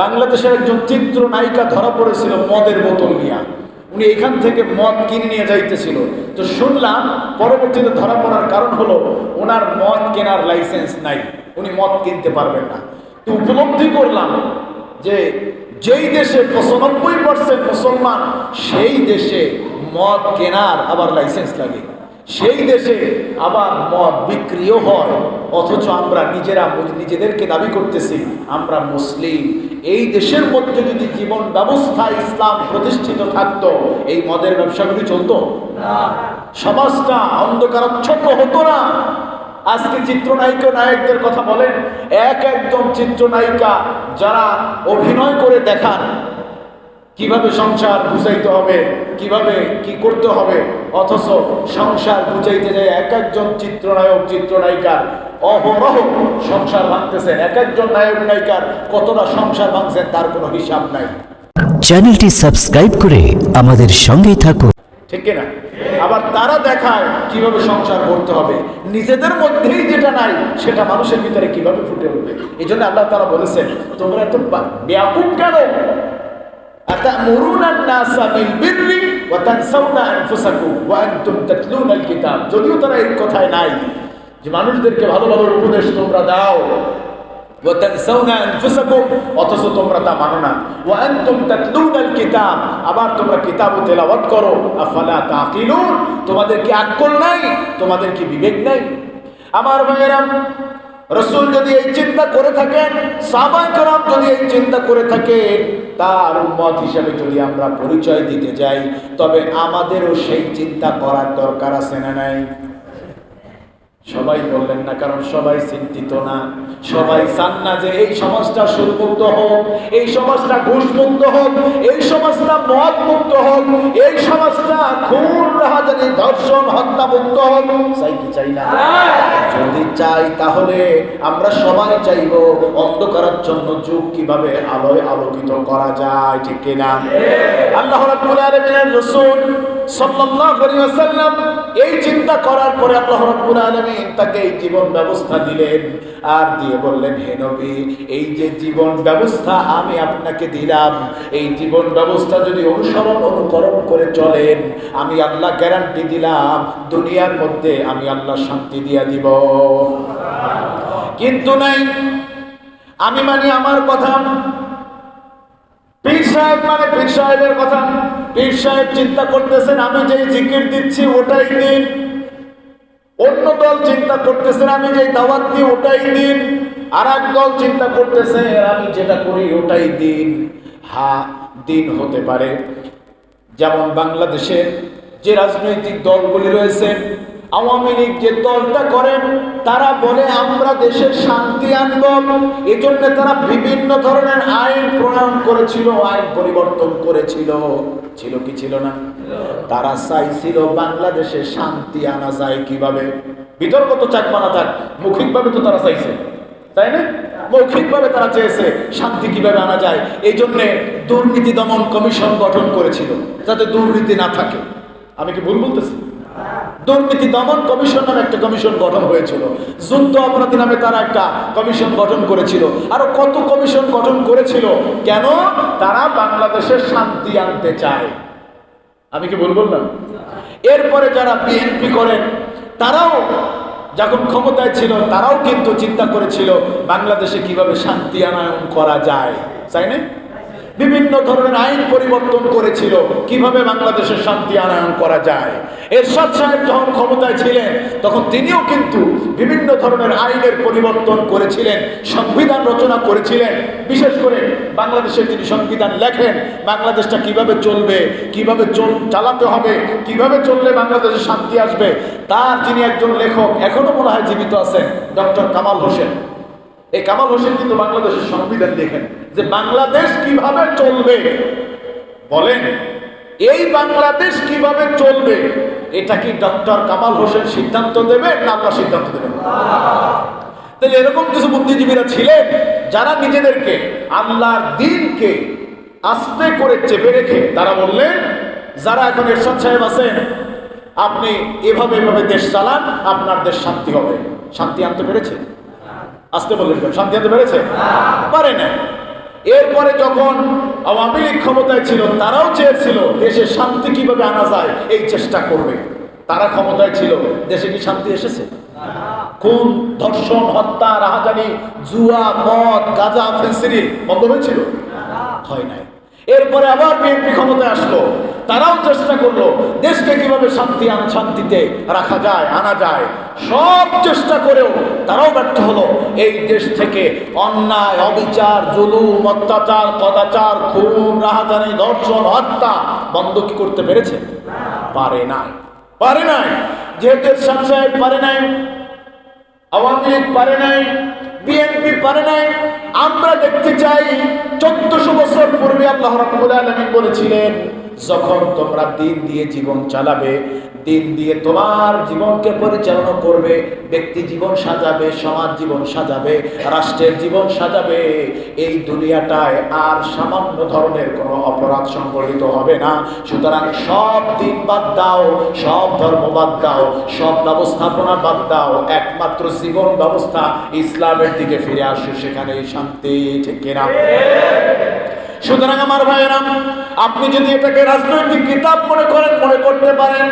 বাংলাদেশের একজন চিত্র নায়িকা ধরা পড়েছিল মদের বোতল নিয়ে। উনি এখান থেকে মদ কিনে নিয়ে যাইতেছিল। তো শুনলাম, পরবর্তীতে ধরা পড়ার কারণ হলো ওনার মদ কেনার লাইসেন্স নাই। উনি মদ কিনতে পারবেন না। তো উপলব্ধি করলাম যে যেই দেশে পঁচানব্বই পার্সেন্ট মুসলমান, সেই দেশে মদ কেনার আবার লাইসেন্স লাগে। সেই দেশে আবার মদ বিক্রিও হয়। অথচ আমরা নিজেরা নিজেদেরকে দাবি করতেছি আমরা মুসলিম। এই দেশের মধ্যে যদি জীবন ব্যবস্থা ইসলাম প্রতিষ্ঠিত থাকতো এই মদের ব্যবসাগুলি চলতো? সমাজটা অন্ধকারাচ্ছন্ন হতো না। আজকে চিত্রনায়িকা নায়কদের কথা বলেন এক একজন চিত্রনায়িকা যারা অভিনয় করে দেখান কীভাবে সংসার বুঝাইতে হবে কীভাবে কি করতে হবে? অথচ সংসার বুঝাইতে যায় এক একজন চিত্রনায়ক চিত্রনায়িকার। অহরহ সংসার ভাঙতেছে এক একজন নায়ক নায়িকার। কতটা সংসার ভাঙছেন তার কোনো হিসাব নাই। চ্যানেলটি সাবস্ক্রাইব করে আমাদের সঙ্গেই থাকুন। ঠিক কিনা? আবার তারা দেখায় কীভাবে সংসার করতে হবে। নিজেদের মধ্যেই যেটা নাই সেটা মানুষের ভিতরে কীভাবে ফুটে উঠবে? এই জন্য আল্লাহ তারা বলেছেন তোমরা এত বা- বেয়াকুব কেন? যদিও তারা এই কথায় নাই, যে মানুষদেরকে ভালো ভালো উপদেশ তোমরা দাও অথচ তোমরা তা মানো না। কিতাব আবার তোমরা কিতাব তেলাওয়াত করো। আফালা তাকিলুন তোমাদের কি আকল নাই? তোমাদের কি বিবেক নাই? আমার ভাইয়েরা রসুল যদি এই চিন্তা করে থাকেন সাবাই করাম যদি এই চিন্তা করে থাকেন, তার উম্মত হিসাবে যদি আমরা পরিচয় দিতে যাই, তবে আমাদেরও সেই চিন্তা করার দরকার আছে না নাই? সবাই বললেন না, কারণ সবাই চিন্তিত না। সবাই চান না যে এই সমাজটা সুরমুক্ত হোক, এই সমাজটা ঘুষমুক্ত হোক, এই সমাজটা মদ মুক্ত হোক, এই সমাজটা খুন, রাহাজানি, ধর্ষণ হত্যা মুক্ত হোক। চাই কি চাই না? যদি চাই তাহলে আমরা সবাই চাইব জন্য যুগ কীভাবে আলোয় আলোকিত করা যায় ঠিক কিনা? আল্লাহ রাব্বুল আলামিনের রাসূল এই চিন্তা করার পরে আল্লাহ রাব্বুল আলামিন তাকে এই জীবন ব্যবস্থা দিলেন আর দিয়ে বললেন, হে নবী, এই যে জীবন ব্যবস্থা আমি আপনাকে দিলাম, এই জীবন ব্যবস্থা যদি অনুসরণ অনুকরণ করে চলেন, আমি আল্লাহ গ্যারান্টি দিলাম, দুনিয়ার মধ্যে আমি আল্লাহ শান্তি দিয়া দিব। কিন্তু নাই, আমি মানি আমার কথা পীর সাহেব মানে পীর সাহেবের কথা। পীর সাহেব চিন্তা করতেছেন, আমি যেই জিকির দিচ্ছি ওটাই দিন। অন্য দল চিন্তা করতেছেন, আমি যেই দাওয়াত দিই ওটাই দিন। আর এক দল চিন্তা করতেছে, আমি যেটা করি ওটাই দিন। হা, দিন হতে পারে। যেমন বাংলাদেশের যে রাজনৈতিক দলগুলি রয়েছে আওয়ামী লীগ যে দলটা করেন তারা বলে, আমরা দেশের শান্তি আনব। এজন্য তারা বিভিন্ন ধরনের আইন প্রণয়ন করেছিল, আইন পরিবর্তন করেছিল। ছিল কি ছিল না? তারা চাইছিল বাংলাদেশে শান্তি আনা যায় কীভাবে? বিতর্ক তো চাক মানা থাক, মৌখিকভাবে তো তারা চাইছে, তাই না? মৌখিকভাবে তারা চেয়েছে শান্তি কীভাবে আনা যায়। এই জন্য দুর্নীতি দমন কমিশন গঠন করেছিল, যাতে দুর্নীতি না থাকে। আমি কি ভুল বলতেছি? দুর্নীতি দমন কমিশন নামে একটা কমিশন গঠন হয়েছিল। যুদ্ধ অপরাধী নামে তারা একটা কমিশন গঠন করেছিল। আরও কত কমিশন গঠন করেছিল? কেন? তারা বাংলাদেশের শান্তি আনতে চায়। আমি কি ভুল বললাম? এরপরে যারা বিএনপি করেন, তারাও যখন ক্ষমতায় ছিল, তারাও কিন্তু চিন্তা করেছিল বাংলাদেশে কীভাবে শান্তি আনায়ন করা যায়। তাই না? বিভিন্ন ধরনের আইন পরিবর্তন করেছিল। কীভাবে বাংলাদেশের শান্তি আনায়ন করা যায়? এরশাদ সাহেব যখন ক্ষমতায় ছিলেন, তখন তিনিও কিন্তু বিভিন্ন ধরনের আইনের পরিবর্তন করেছিলেন, সংবিধান রচনা করেছিলেন। বিশেষ করে বাংলাদেশের তিনি সংবিধান লেখেন, বাংলাদেশটা কীভাবে চলবে, কীভাবে চল চালাতে হবে, কীভাবে চললে বাংলাদেশে শান্তি আসবে? তার যিনি একজন লেখক, এখনও মনে হয় জীবিত আছেন, ডক্টর কামাল হোসেন। এই কামাল হোসেন কিন্তু বাংলাদেশের সংবিধান দেখেন যে বাংলাদেশ কীভাবে চলবে? বলেন, এই বাংলাদেশ কীভাবে চলবে? এটা কি ডক্টর কামাল হোসেন সিদ্ধান্ত দেবে না আল্লাহ সিদ্ধান্ত দেবেন তাহলে এরকম কিছু বুদ্ধিজীবীরা ছিলেন যারা নিজেদেরকে আল্লাহর দিনকে আস্তে করে চেপে রেখে তারা বললেন, যারা এখন এরশাদ সাহেব আছেন, আপনি এভাবে এভাবে দেশ চালান, আপনার দেশ শান্তি হবে। শান্তি আনতে পেরেছে আসতে বললেন কেন? শান্তি আনতে পেরেছে? পারে না এরপরে যখন আওয়ামী লীগ ক্ষমতায় ছিল, তারাও চেয়েছিল, দেশে শান্তি কীভাবে আনা যায়? এই চেষ্টা করবে। তারা ক্ষমতায় ছিল। দেশে কি শান্তি এসেছে? খুন, ধর্ষণ, হত্যা, রাহাজানি, জুয়া, মদ, গাঁজা, ফেন্সিরি বন্ধ হয়েছিল? হয় নাই। এরপরে আবার বিএনপি ক্ষমতায় আসলো। তারাও চেষ্টা করল, দেশকে কীভাবে শান্তি শান্তিতে রাখা যায়, আনা যায়। সব চেষ্টা করেও তারাও ব্যর্থ হলো। এই দেশ থেকে অন্যায়, অবিচার, জুলুম, অত্যাচার কদাচার খুন, রাহাজানি, ধর্ষণ, হত্যা বন্ধ কি করতে পেরেছে? পারে নাই। পারে নাই। যেহেতু এরশাদ সাহেব পারে নাই। আওয়ামী লীগ পারে নাই। বিএনপি পারে নাই। আমরা দেখতে চাই, চোদ্দশো বছর পূর্বে আল্লাহ রাব্বুল আলামিন বলেছিলেন যখন তোমরা দিন দিয়ে জীবন চালাবে, দিন দিয়ে তোমার জীবনকে পরিচালনা করবে, ব্যক্তি জীবন সাজাবে, সমাজ জীবন সাজাবে, রাষ্ট্রের জীবন সাজাবে, এই দুনিয়াটায় আর সামান্য ধরনের কোনো অপরাধ সংগঠিত হবে না। সুতরাং সব দিন বাদ দাও, সব ধর্ম বাদ দাও, সব ব্যবস্থাপনা বাদ দাও, একমাত্র জীবন ব্যবস্থা ইসলামের দিকে ফিরে আসো সেখানে শান্তি ঠিক কিনা? সুতরাং আমার ভাইয়েরা আপনি যদি এটাকে রাজনৈতিক কিতাব মনে করেন মনে করতে পারেন।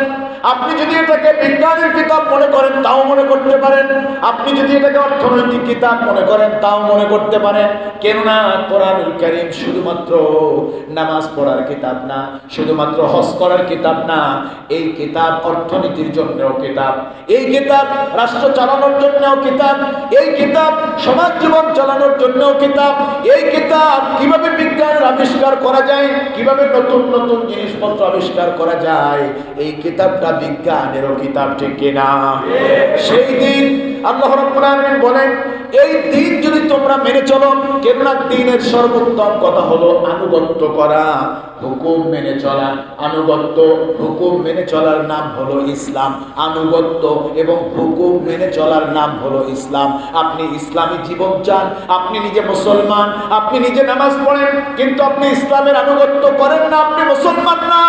আপনি যদি এটাকে বিজ্ঞানের কিতাব মনে করেন, তাও মনে করতে পারেন। আপনি যদি এটাকে অর্থনৈতিক কিতাব মনে করেন, তাও মনে করতে পারেন। কেননা কোরআনুল করিম শুধুমাত্র নামাজ পড়ার কিতাব না, শুধুমাত্র হজ করার কিতাব না, এই কিতাব অর্থনীতির জন্যও কিতাব। এই কিতাব রাষ্ট্র চালানোর জন্যও কিতাব। এই কিতাব সমাজ জীবন চালানোর জন্যও কিতাব। এই কিতাব কীভাবে বিজ্ঞানের আবিষ্কার করা যায়, কীভাবে নতুন নতুন জিনিসপত্র আবিষ্কার করা যায়, এই কিতাবটা বিজ্ঞানেরও কিতাব ঠিক কিনা? সেই দিন আল্লাহ আলামিন বলেন, এই দিন যদি তোমরা মেনে চলো, কেননা দিনের সর্বোত্তম কথা হলো আনুগত্য করা, হুকুম মেনে চলা। আনুগত্য, হুকুম মেনে চলার নাম হলো ইসলাম। আনুগত্য এবং হুকুম মেনে চলার নাম হলো ইসলাম। আপনি ইসলামী জীবন চান, আপনি নিজে মুসলমান, আপনি নিজে নামাজ পড়েন, কিন্তু আপনি ইসলামের আনুগত্য করেন না, আপনি মুসলমান না।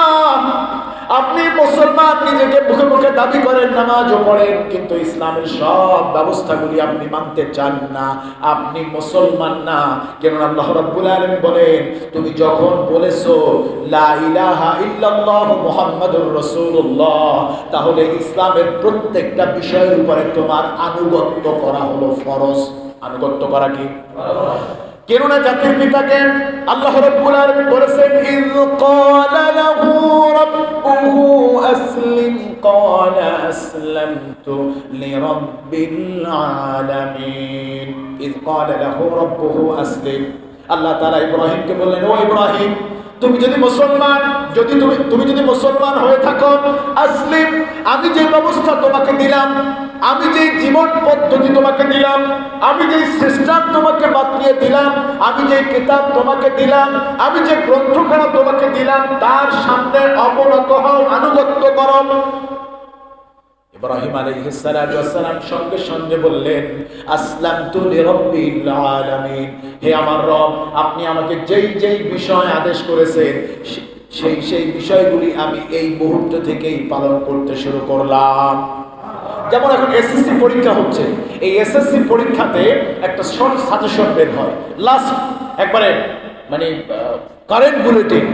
আপনি মুসলমান নিজেকে মুখে মুখে দাবি করেন, নামাজও পড়েন, কিন্তু ইসলামের সব ব্যবস্থাগুলি আপনি মানতে চান না। আপনি মুসলমান না। কেন আল্লাহ রাব্বুল আলামিন বলেন, তুমি যখন বলেছ, লা ইলাহা তাহলে ইসলামের প্রত্যেকটা বিষয়ের উপরে তোমার আনুগত্য করা হলো ফরজ। আনুগত্য করা কি? কেননা জাতির পিতাকে আল্লাহ রাব্বুল আলামিন বলেছেন লিরাব্বিল আলামিন। ইয ক্বালা লাহু রাব্বুহু আসলিম। আল্লাহ তাআলা ইব্রাহিমকে বললেন, ও ইব্রাহিম, তুমি যদি মুসলমান, যদি তুমি তুমি যদি মুসলমান হয়ে থাকো, আসলিম, আমি যে ব্যবস্থা তোমাকে দিলাম, আমি যে জীবন পদ্ধতি তোমাকে দিলাম, আমি যে সিস্টেম তোমাকে বাতলিয়ে দিলাম, আমি যে কিতাব তোমাকে দিলাম, আমি যে গ্রন্থখানা তোমাকে দিলাম, তার সামনে অবনত হও, আনুগত্য করো। ইব্রাহিম আলাইহিস সালাম সঙ্গে সঙ্গে বললেন আসলাম তু আলামিন। হে আমার রব, আপনি আমাকে যেই যেই বিষয় আদেশ করেছেন সেই সেই বিষয়গুলি আমি এই মুহূর্ত থেকেই পালন করতে শুরু করলাম। যেমন এখন এসএসসি পরীক্ষা হচ্ছে, এই এসএসসি পরীক্ষাতে একটা শর্ট সাজেশন বের হয়। লাস্ট, একবারে মানে কারেন্ট বুলেটিন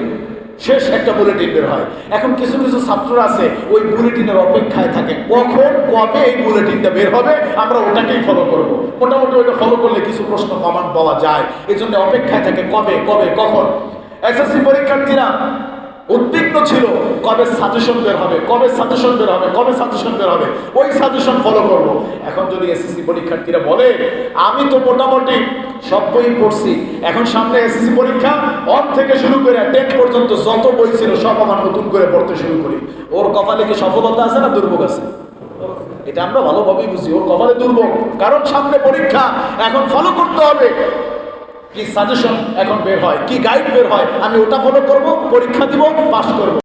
শেষ একটা বুলেটিন বের হয়। এখন কিছু কিছু ছাত্র আছে, ওই বুলেটিনের অপেক্ষায় থাকে। কখন, কবে এই বুলেটিনটা বের হবে, আমরা ওটাকেই ফলো করব। মোটামুটি ওইটা ফলো করলে কিছু প্রশ্ন কমান পাওয়া যায়। এই জন্য অপেক্ষায় থাকে কবে কবে, কখন। এসএসসি পরীক্ষার্থীরা উদ্বিগ্ন ছিল, কবে সাজেশন বের হবে, কবে সাজেশন বের হবে, কবে সাজেশন বের হবে? ওই সাজেশন ফলো করব। এখন যদি এসএসসি পরীক্ষার্থীরা বলে, আমি তো মোটামুটি সব বই পড়ছি এখন সামনে এসএসসি পরীক্ষা অন থেকে শুরু করে টেন পর্যন্ত যত বই ছিল, সব আমার নতুন করে পড়তে শুরু করি। ওর কপালে কি সফলতা আছে না দুর্ভোগ আছে? এটা আমরা ভালোভাবেই বুঝি। ওর কপালে দুর্ভোগ। কারণ সামনে পরীক্ষা, এখন ফলো করতে হবে। কি সাজেশন এখন বের হয়? কি গাইড বের হয়? আমি ওটা ফলো করব, পরীক্ষা দিব পাস করব।